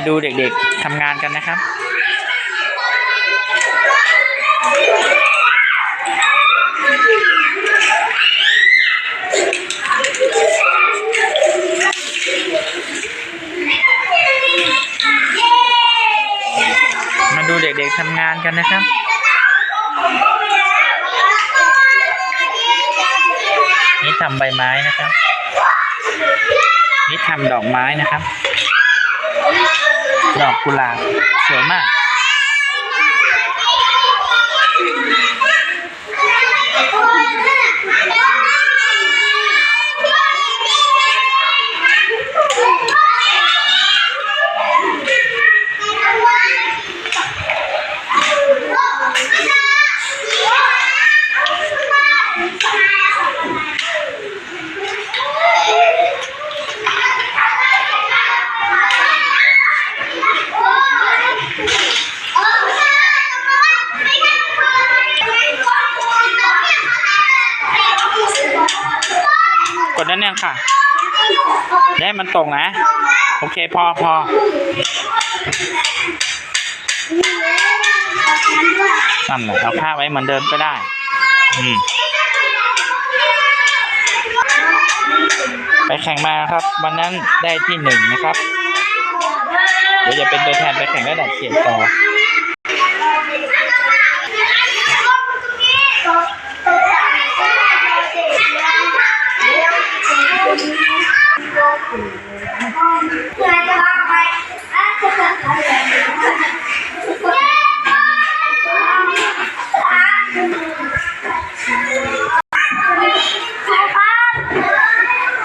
มาดูเด็กๆทำงานกันนะครับมาดูเด็กๆทำงานกันนะครับนี่ทำใบไม้นะครับ นี่ทำดอกไม้นะครับ กุหลาบสวยมาก กดนั้นยังค่ะได้มันตรงนะ โอเคพอพอนั่นแหละเอาผ้าไว้เหมือนเดิมก็ได้ อืมไปแข่งมาครับ วันนั้นได้ที่หนึ่งนะครับ เดี๋ยวจะเป็นตัวแทนไปแข่งระดับเขตต่อ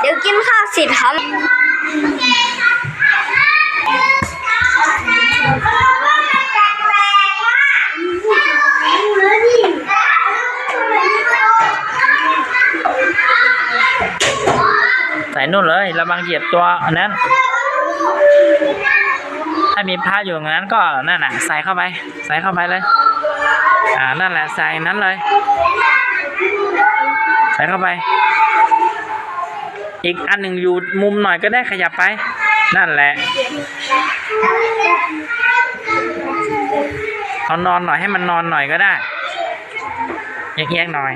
เดี๋ยวกินข้าวเสร็จครับใส่นู่นเลยระวังเหยียบตัวอันนั้น ถ้ามีผ้าอยู่งนั้นก็นั่นน่ะ ใส่เข้าไป ใส่เข้าไปเลย อ่านั่นแหละใส่นั้นเลย ใส่เข้าไป อีกอันหนึ่งอยู่มุมหน่อยก็ได้ขยับไป นั่นแหละ เอานอนหน่อยให้มันนอนหน่อยก็ได้เอียงๆหน่อย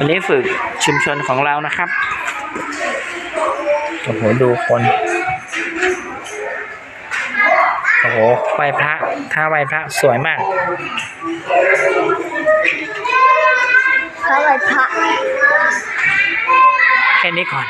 วันนี้ฝึกชุมชนของเรานะครับโอ้โหดูคนโอ้โหไหว้พระท่าไหว้พระสวยมากพระไหวพระแค่นี้ก่อน